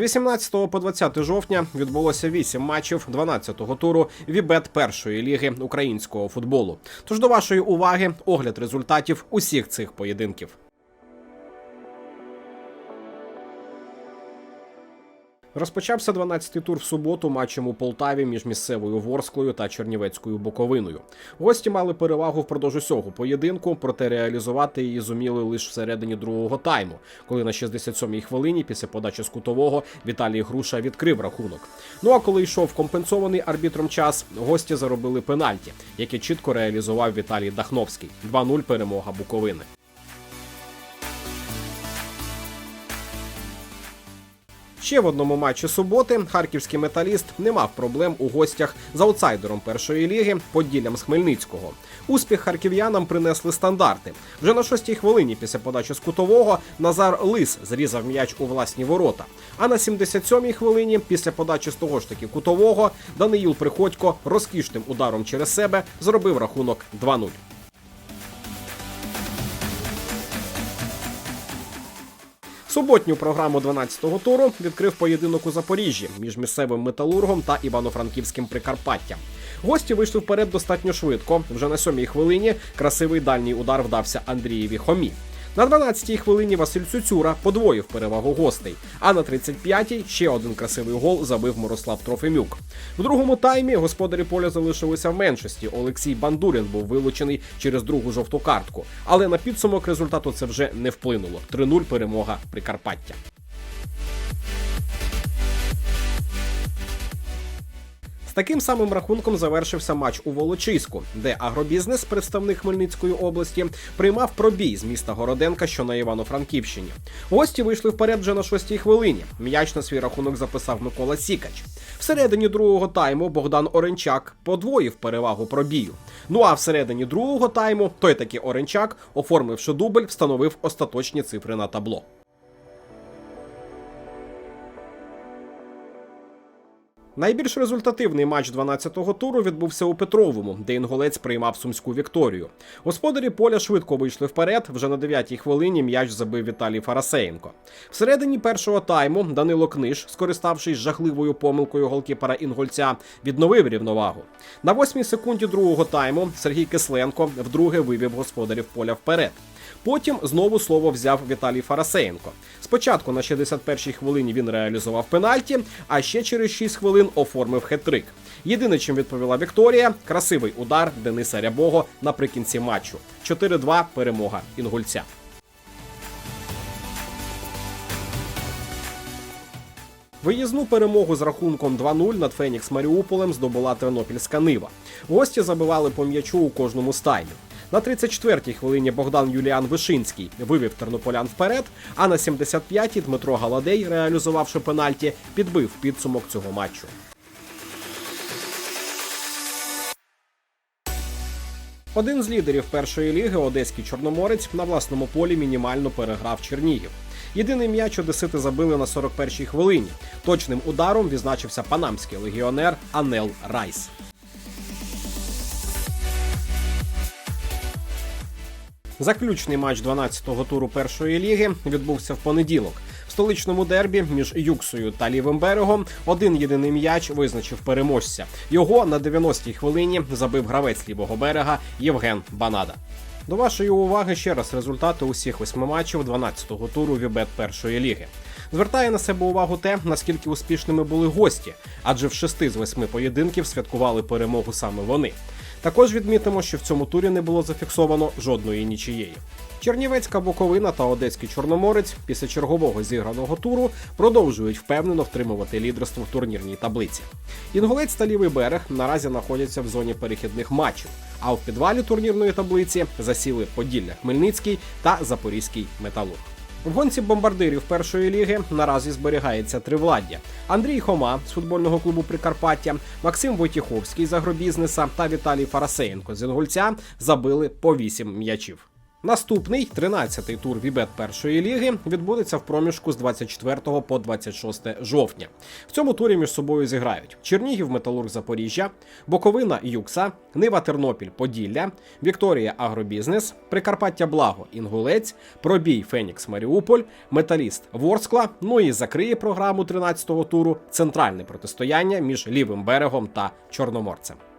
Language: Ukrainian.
18 по 20 жовтня відбулося 8 матчів 12-го туру Вібет першої ліги українського футболу. Тож до вашої уваги огляд результатів усіх цих поєдинків. Розпочався 12-й тур в суботу матчем у Полтаві між місцевою Ворсклою та Чернівецькою Буковиною. Гості мали перевагу впродовж усього поєдинку, проте реалізувати її зуміли лише всередині другого тайму, коли на 67-й хвилині після подачі з кутового Віталій Груша відкрив рахунок. Ну а коли йшов компенсований арбітром час, гості заробили пенальті, яке чітко реалізував Віталій Дахновський. 2-0 перемога Буковини. Ще в одному матчі суботи харківський металіст не мав проблем у гостях з аутсайдером першої ліги Поділлям з Хмельницького. Успіх харків'янам принесли стандарти. Вже на шостій хвилині після подачі з кутового Назар Лис зрізав м'яч у власні ворота. А на 77-й хвилині після подачі з того ж таки кутового Даниїл Приходько розкішним ударом через себе зробив рахунок 2-0. Суботню програму 12-го туру відкрив поєдинок у Запоріжжі між місцевим металургом та івано-франківським Прикарпаттям. Гості вийшли вперед достатньо швидко. Вже на сьомій хвилині красивий дальній удар вдався Андрієві Хомі. На 12-й хвилині Василь Цюцюра подвоїв перевагу гостей. А на 35-й ще один красивий гол забив Мирослав Трофимюк. В другому таймі господарі поля залишилися в меншості. Олексій Бандурін був вилучений через другу жовту картку. Але на підсумок результату це вже не вплинуло. 3-0 перемога Прикарпаття. З таким самим рахунком завершився матч у Волочиську, де агробізнес, представник Хмельницької області, приймав пробій з міста Городенка, що на Івано-Франківщині. Гості вийшли вперед вже на шостій хвилині. М'яч на свій рахунок записав Микола Сікач. Всередині другого тайму Богдан Оренчак подвоїв перевагу пробію. Ну а всередині другого тайму той таки Оренчак, оформивши дубль, встановив остаточні цифри на табло. Найбільш результативний матч 12-го туру відбувся у Петровому, де інголець приймав сумську Вікторію. Господарі поля швидко вийшли вперед. Вже на 9-й хвилині м'яч забив Віталій Фарасеєнко. Всередині першого тайму Данило Книж, скориставшись жахливою помилкою голкіпера інгольця, відновив рівновагу. На 8-й секунді другого тайму Сергій Кисленко вдруге вивів господарів поля вперед. Потім знову слово взяв Віталій Фарасеєнко. Спочатку на 61-й хвилині він реалізував пенальті, а ще через 6 хвилин оформив хет-трик. Єдине, чим відповіла Вікторія, красивий удар Дениса Рябого наприкінці матчу. 4-2 перемога інгульця. Виїзну перемогу з рахунком 2-0 над Фенікс Маріуполем здобула Тернопільська Нива. Гості забивали по м'ячу у кожному стаймі. На 34-й хвилині Богдан Юліан Вишинський вивів тернополян вперед, а на 75-й Дмитро Галадей, реалізувавши пенальті, підбив підсумок цього матчу. Один з лідерів першої ліги, одеський чорноморець, на власному полі мінімально переграв Чернігів. Єдиний м'яч одесити забили на 41-й хвилині. Точним ударом відзначився панамський легіонер Анел Райс. Заключний матч 12-го туру першої ліги відбувся в понеділок. В столичному дербі між Юксою та лівим берегом один єдиний м'яч визначив переможця. Його на 90-й хвилині забив гравець лівого берега Євген Банада. До вашої уваги ще раз результати усіх восьми матчів 12-го туру Вібет першої ліги. Звертає на себе увагу те, наскільки успішними були гості, адже в шести з восьми поєдинків святкували перемогу саме вони. Також відмітимо, що в цьому турі не було зафіксовано жодної нічиєї. Чернівецька Буковина та Одеський Чорноморець після чергового зіграного туру продовжують впевнено втримувати лідерство в турнірній таблиці. Інгулець та лівий берег наразі знаходяться в зоні перехідних матчів, а в підвалі турнірної таблиці засіли Поділля Хмельницький та Запорізький Металург. В гонці бомбардирів першої ліги наразі зберігається тривладдя. Андрій Хома з футбольного клубу Прикарпаття, Максим Войтіховський з агробізнеса та Віталій Фарасеєнко з Інгульця забили по 8 м'ячів. Наступний 13-й тур Вібет першої ліги відбудеться в проміжку з 24 по 26 жовтня. В цьому турі між собою зіграють Чернігів, Металург Запоріжжя, Боковина Юкса, Нива Тернопіль Поділля, Вікторія Агробізнес, Прикарпаття Благо Інгулець, Пробій Фенікс Маріуполь, Металіст Ворскла. Ну і закриє програму 13-го туру центральне протистояння між лівим берегом та Чорноморцем.